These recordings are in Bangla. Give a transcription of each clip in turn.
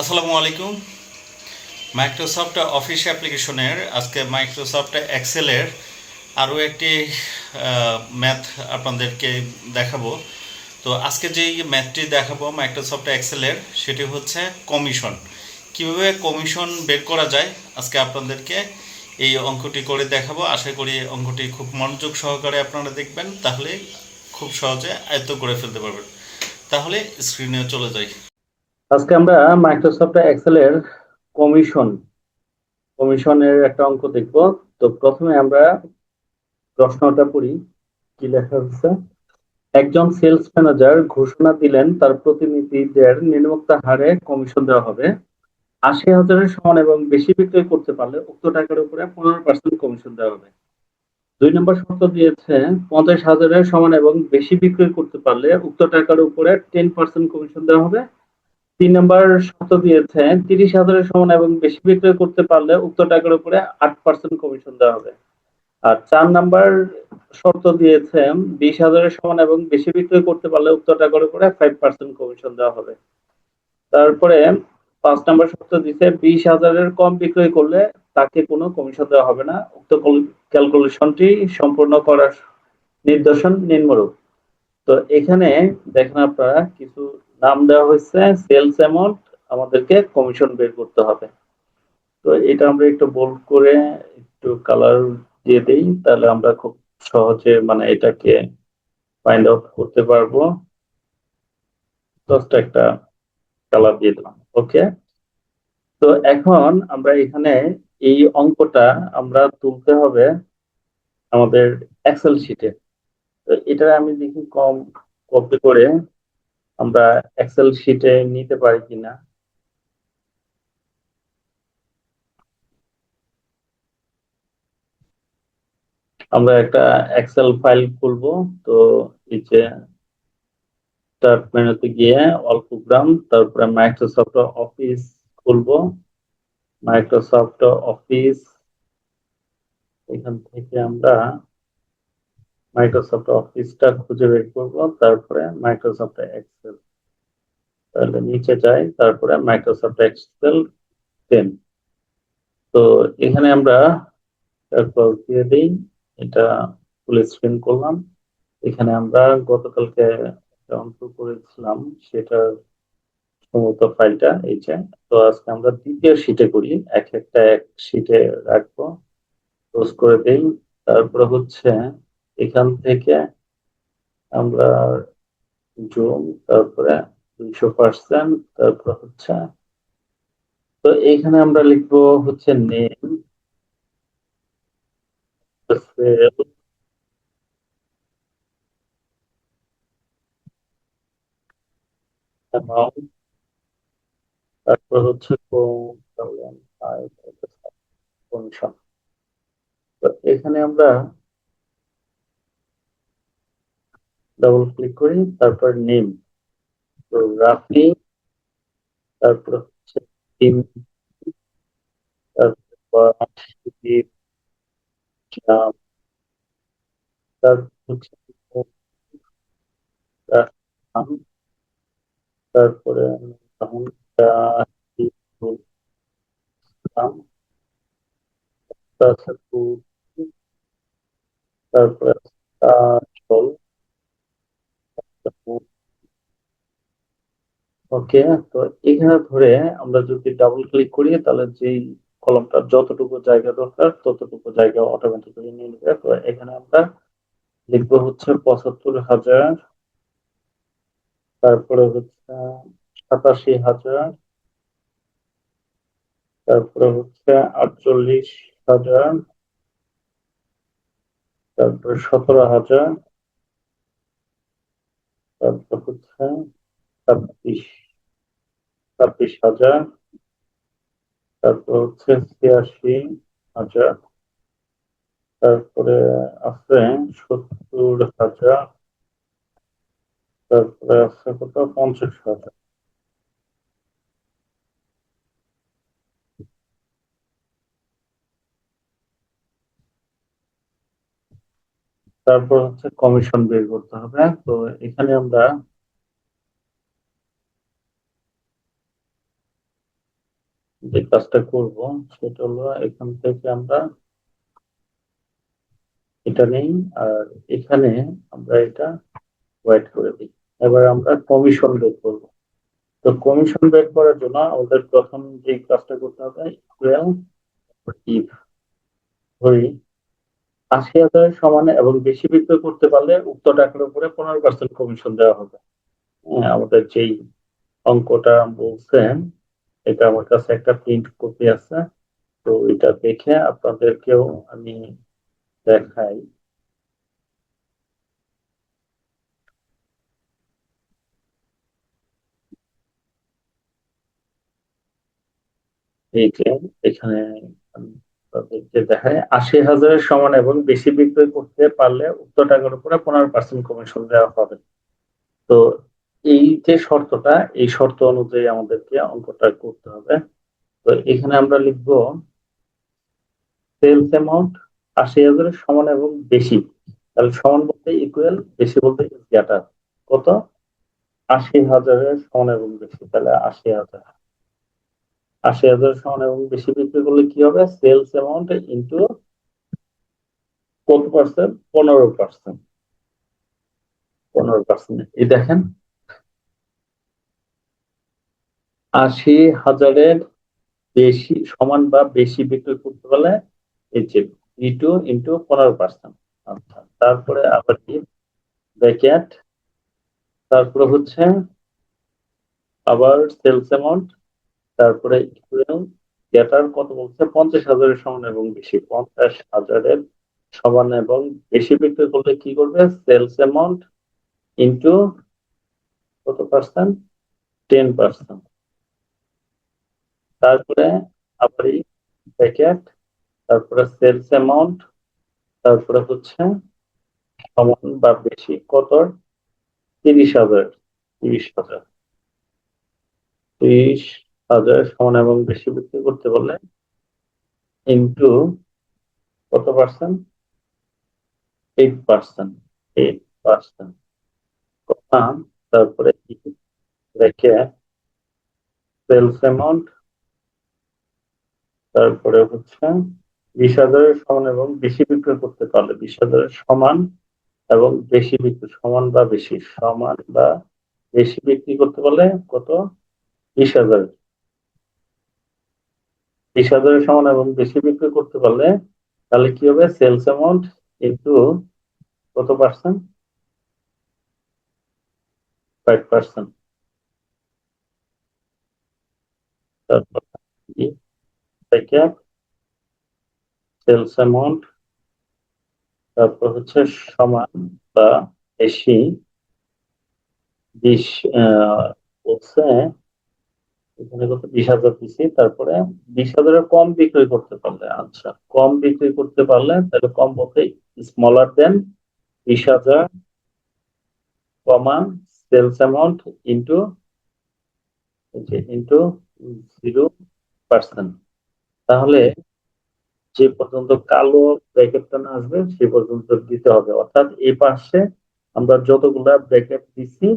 আসসালামু আলাইকুম। মাইক্রোসফট অফিস অ্যাপ্লিকেশনের আজকে মাইক্রোসফট এক্সেলের আরও একটি ম্যাথ আপনাদেরকে দেখাবো। তো আজকে যেই ম্যাথটি দেখাবো মাইক্রোসফট এক্সেলের সেটি হচ্ছে কমিশন কীভাবে কমিশন বের করা যায়, আজকে আপনাদেরকে এই অঙ্কটি করে দেখাবো। আশা করি অঙ্কটি খুব মনোযোগ সহকারে আপনারা দেখবেন, তাহলে খুব সহজে আয়ত্ত করে ফেলতে পারবেন। তাহলে স্ক্রিনে চলে যাই। আজকে আমরা মাইক্রোসফট এক্সেলের কমিশন কমিশনের একটা অঙ্ক দেখব। তো প্রথমে আমরা প্রশ্নটা পড়ি। কি লেখা হচ্ছে একজন সেলস ম্যানেজার ঘোষণা দিলেন তার প্রতিনিধিদের নিম্নোক্ত হারে কমিশন দেওয়া হবে। আশি হাজারের সমান এবং বেশি বিক্রয় করতে পারলে উক্ত টাকার উপরে পনেরো পার্সেন্ট কমিশন দেওয়া হবে। দুই নম্বর শর্ত দিয়েছে, পঞ্চাশ হাজারের সমান এবং বেশি বিক্রয় করতে পারলে উক্ত টাকার উপরে টেন পার্সেন্ট কমিশন দেওয়া হবে। তিন নম্বর শর্ত দিয়েছে, তিরিশ হাজারের সমান এবং বেশি বিক্রয় করতে পারলে উক্ত টাকার উপরে আট পার্সেন্ট কমিশন দেওয়া হবে। আর চার নাম্বার শর্ত দিয়েছে, বিশ হাজারের সমান এবং বেশি বিক্রয় করতে পারলে উক্ত টাকার উপরে ফাইভ পার্সেন্ট কমিশন দেওয়া হবে। তারপরে পাঁচ নাম্বার শর্ত দিয়েছে, বিশ হাজারের কম বিক্রয় করলে তাকে কোনো কমিশন দেওয়া হবে না। উক্ত ক্যালকুলেশনটি সম্পূর্ণ করার নির্দেশন নিম্নরূপ। তো এখানে দেখেন আপনারা কিছু নাম দেওয়া হয়েছে সেলস অ্যামাউন্ট আমাদেরকে কমিশন বের করতে হবে। তো এটা আমরা একটু বোল্ড করে একটু কালার দিয়ে দিই, তাহলে আমরা খুব সহজে মানে এটাকে ফাইন্ড আউট করতে পারব। জাস্ট একটা কালার দিয়ে দিলাম ওকে তো এখন আমরা এখানে এই অঙ্কটা আমরা তুলতে হবে আমাদের এক্সেল শিটে তো এটা আমি দেখি কম কপি করে আমরা এক্সেল শিটে নিতে পারি কিনা? আমরা একটা এক্সেল ফাইল খুলবো, তো যে স্টার্ট মেনুতে গিয়ে অল প্রোগ্রাম তারপরে মাইক্রোসফট অফিস খুলবো। মাইক্রোসফট অফিস এখান থেকে আমরা মাইক্রোসফট অফিসটা খুঁজে বের করব, তারপরে মাইক্রোসফট এক্সেল তাহলে নিচে যাই, তারপরে মাইক্রোসফট এক্সেল টেন তো এখানে আমরা দিয়ে দিই, এটা ফুল স্ক্রিন করলাম। এখানে আমরা গতকালকে অঙ্ক করেছিলাম, সেটার সমস্ত ফাইলটা, এই যে। তো আজকে আমরা দ্বিতীয় শিটে করি, এক একটা এক শিটে রাখব। ক্লোজ করে দেই, তারপরে হচ্ছে এখান থেকে আমরা জুম, তারপরে দুইশো পার্সেন্ট তারপর হচ্ছে, তো এখানে আমরা লিখব হচ্ছে নেম তারপর হচ্ছে এখানে আমরা ডাবল ক্লিক করি তারপর নেম তো রাফি তারপর হচ্ছে টিম তারপর তারপর হচ্ছে তারপরে তারপরে চল ওকে তো এখানে ধরে আমরা যদি ডাবল ক্লিক করি, তাহলে যেই কলমটা যতটুকু জায়গা দরকার, ততটুকু জায়গা অটোমেটিক্যালি নিয়ে নেবে। তো এখানে আমরা লিখব হচ্ছে পঁচাত্তর হাজার, তারপরে হচ্ছে সাতাশি হাজার, তারপরে হচ্ছে আটচল্লিশ হাজার, তারপরে সতেরো হাজার, তারপর হচ্ছে ছাব্বিশ ছাব্বিশ হাজার, তারপর হচ্ছে ছিয়াশি হাজার, তারপরে আছে সত্তর হাজার, তারপরে আছে কত? পঞ্চাশ হাজার। তারপর হচ্ছে কমিশন বের করতে হবে। তো এখানে আমরা যে কাজটা করব সেটা হলো এখান থেকে আমরা এটা নেই আর এখানে আমরা এটা হোয়াইট করে দিই। এবার আমরা কমিশন বের করব। তো কমিশন বের করার জন্য আমাদের প্রথম যে কাজটা করতে হবে ইকুয়াল ইফ ধরি আশি হাজার সমান এবং বেশি বিক্রয় করতে পারলে উক্ত টাকার উপরে পনেরো পার্সেন্ট কমিশন দেওয়া হবে। হ্যাঁ, আমাদের যেই অঙ্কটা বলছেন এটা আমার কাছে একটা প্রিন্ট কপি আছে, তো এটা দেখে আপনাদেরকেও আমি দেখাই। এখানে আপনাদেরকে দেখায় আশি হাজারের সমান এবং বেশি বিক্রয় করতে পারলে উক্ত টাকার উপরে পনেরো পার্সেন্ট কমিশন দেওয়া হবে। তো এই যে শর্তটা, এই শর্ত অনুযায়ী আমাদেরকে অঙ্কটা করতে হবে। তো এখানে আমরা লিখব সেলস অ্যামাউন্ট আশি হাজারের সমান এবং বেশি। তাহলে সমান বলতে ইকুয়াল বেশি বলতে গ্রেটার কত? আশি হাজারের সমান এবং বেশি। তাহলে আশি হাজার। আশি হাজার সমান এবং বেশি বিক্রি করলে কি হবে? সেলস অ্যামাউন্ট ইন্টু কত পার্সেন্ট পনেরো পার্সেন্ট পনেরো পার্সেন্ট এই দেখেন আশি হাজারের বেশি, সমান বা বেশি বিক্রি করতে পারলে এই যে বি টু ইন্টু পনেরো পার্সেন্ট আচ্ছা তারপরে আবার কি? ব্র্যাকেট তারপরে হচ্ছে আবার সেলস অ্যামাউন্ট তারপরে গেটার কত বলছে? পঞ্চাশ হাজারের সমান এবং বেশি। পঞ্চাশ হাজারের সমান এবং বেশি বিক্রি করলে কি করবে? সেলস অ্যামাউন্ট ইন্টু কত পার্সেন্ট টেন পার্সেন্ট তারপরে আবার প্যাকেট তারপরে সেলস অ্যামাউন্ট তারপরে হচ্ছে সমান বা বেশি, কত? তিরিশ হাজার তিরিশ হাজার। তিরিশ হাজার সমান এবং বেশি বিক্রি করতে পারলে ইন্টু কত percent eight percent eight percent তারপরে রেখে সেলস অ্যামাউন্ট তারপরে হচ্ছে বিশ হাজারের সমান এবং বেশি বিক্রয় করতে পারলে বিশ হাজারের সমান এবং বেশি বিক্রি সমান বা বেশি, সমান বা বেশি বিক্রি করতে পারলে কত? বিশ হাজার। বিশ হাজারের সমান এবং বেশি বিক্রি করতে পারলে তাহলে কি হবে? সেলস অ্যামাউন্ট ইন্টু কত পার্সেন্ট ফাইভ পার্সেন্ট তারপর সেলস অ্যামাউন্ট তারপর হচ্ছে সমান বা বেশি বিশ বলছে, এখানে কত বিশ হাজার দিছি, তারপরে বিশ হাজারের কম বিক্রি করতে পারলে আচ্ছা কম বিক্রি করতে পারলে তাহলে কম বলতে স্মলার দেন বিশ হাজার comma sales amount into into zero percent তাহলে যে পর্যন্ত কালো ব্র্যাকেটটা না আসবে সে পর্যন্ত দিতে হবে। অর্থাৎ এই পাশে আমরা যতগুলা ব্র্যাকেট দিছি,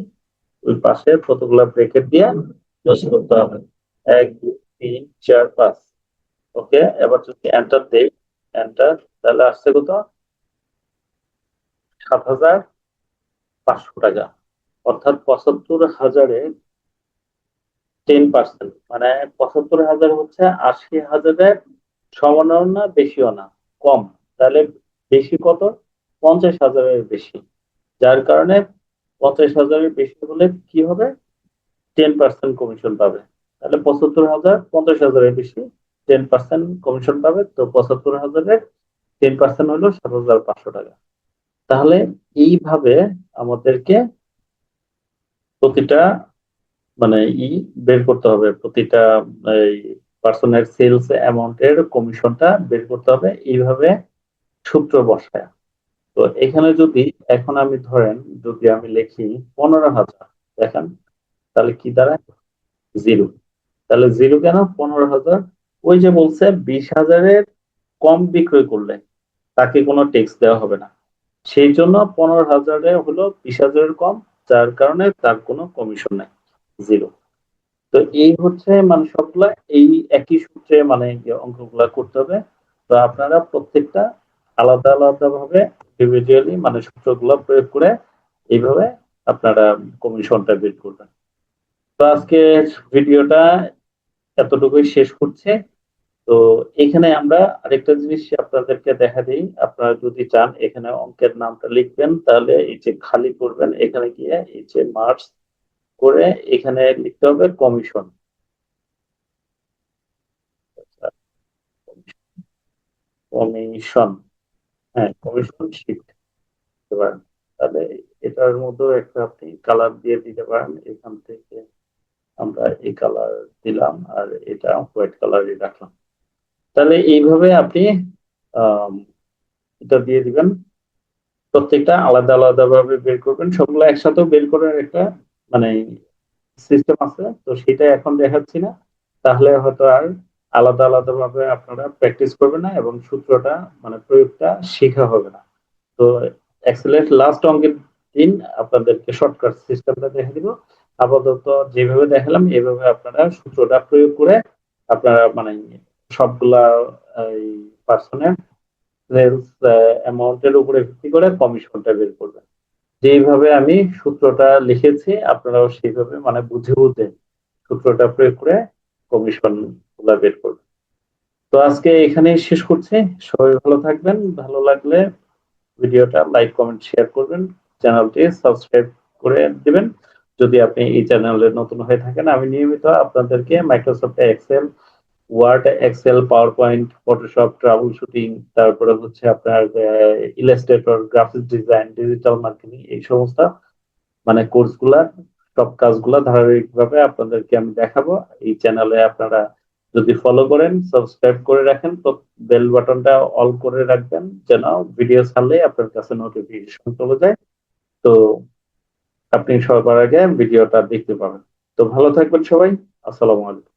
ওই পাশে ততগুলা ব্র্যাকেট দিয়ে ক্লোজ করতে হবে। এক, দুই, তিন, চার, পাঁচ। ওকে? এবার যদি এন্টার দেই এন্টার তাহলে আসছে কত? সাত হাজার পাঁচশো টাকা। অর্থাৎ পঁচাত্তর হাজারে টেন পার্সেন্ট মানে পঁচাত্তর হাজার হচ্ছে আশি হাজারের সমানও না, বেশিও না, কম। তাহলে বেশি কত? পঞ্চাশ হাজারের বেশি। যার কারণে পঞ্চাশ হাজারের বেশি হলে কি হবে? টেন পার্সেন্ট কমিশন পাবে। তাহলে পঁচাত্তর হাজার, পঞ্চাশ হাজারের বেশি টেন পার্সেন্ট কমিশন পাবে। তো পঁচাত্তর হাজারের টেন পার্সেন্ট হলো সাত হাজার পাঁচশো টাকা। তাহলে এইভাবে আমাদেরকে প্রতিটা মানে ই বের করতে হবে, প্রতিটা, এই পার্সনের সেলস অ্যামাউন্টের কমিশনটা বের করতে হবে, এইভাবে সূত্র বসায়। তো এখানে যদি, এখন আমি ধরেন, যদি আমি লিখি পনেরো হাজার, দেখেন, তাহলে কি দাঁড়ায়? জিরো তাহলে জিরো কেন? পনেরো হাজার, ওই যে বলছে বিশ হাজারের কম বিক্রয় করলে, তাকে কোনো ট্যাক্স দেওয়া হবে না। সেই জন্য পনেরো হাজারে হলো বিশ হাজারের কম, যার কারণে তার কোনো কমিশন নাই। জিরো। তো এই হচ্ছে মানে সবগুলা, এই একই সূত্রে মানে যে অঙ্কগুলা করতে হবে। তো আপনারা প্রত্যেকটা আলাদা আলাদা ভাবে ইন্ডিভিজুয়ালি মানে সূত্রগুলো প্রয়োগ করে এইভাবে আপনারা কমিশনটা বের করবেন। তো আজকে ভিডিওটা এতটুকুই শেষ করছে। তো এখানে আমরা আরেকটা জিনিস আপনাদেরকে দেখা দিই। আপনারা যদি চান এখানে অঙ্কের নামটা লিখবেন, তাহলে এই যে খালি করবেন, এখানে গিয়ে এই যে মার্কস করে এখানে লিখতে হবে কমিশন কমিশন হ্যাঁ কমিশন শিট দিতে পারেন তাহলে এটার মধ্যেও একটা আপনি কালার দিয়ে দিতে পারেন। এখান থেকে আমরা এই কালার দিলাম আর এটা হোয়াইট কালারই রাখলাম। তাহলে এইভাবে আপনি এটা দিয়ে দিবেন। প্রত্যেকটা আলাদা আলাদা ভাবে বের করবেন। সবগুলো একসাথেও বের করার একটা মানে সিস্টেম আছে, তো সেটা এখন দেখাচ্ছি না। তাহলে হয়তো আর আলাদা আলাদা ভাবে আপনারা প্র্যাকটিস করবেন না এবং সূত্রটা মানে প্রয়োগটা শেখা হবে না। তো এক্সেলেন্ট লাস্ট অঙ্কের দিন আপনাদেরকে শর্টকাট সিস্টেমটা দেখে দিব। আপাতত যেভাবে দেখালাম, এভাবে আপনারা সূত্রটা প্রয়োগ করে আপনারা মানে সবগুলা, এই পার্সনের সেলস অ্যামাউন্টের উপরে ভিত্তি করে কমিশনটা বের করবেন। যেইভাবে আমি সূত্রটা লিখেছি, আপনারাও সেইভাবে মানে বুঝে বুঝে সূত্রটা প্রয়োগ করে কমিশনগুলা বের করবেন। তো আজকে এখানেই শেষ করছি। সবাই ভালো থাকবেন। ভালো লাগলে ভিডিওটা লাইক, কমেন্ট শেয়ার করবেন। চ্যানেলটি সাবস্ক্রাইব করে দিবেন। যদি আপনি এই চ্যানেলে নতুন হয়ে থাকেন, আমি নিয়মিত আপনাদেরকে Microsoft Excel Word Excel PowerPoint Photoshop travel shooting তারপরে হচ্ছে আপনার Illustrator graphics design digital marketing এই সমস্ত মানে কোর্সগুলা, সব কাজগুলা ধারাবাহিকভাবে আপনাদেরকে আমি দেখাবো। এই চ্যানেলে আপনারা যদি ফলো করেন সাবস্ক্রাইব করে রাখেন, তো বেল বাটনটা অল করে রাখবেন, যেন ভিডিও ছাড়লে আপনার কাছে নোটিফিকেশন চলে যায়। তো আপনি সবার আগে ভিডিওটা দেখতে পাবেন। তো ভালো থাকবেন সবাই, আসসালামু আলাইকুম।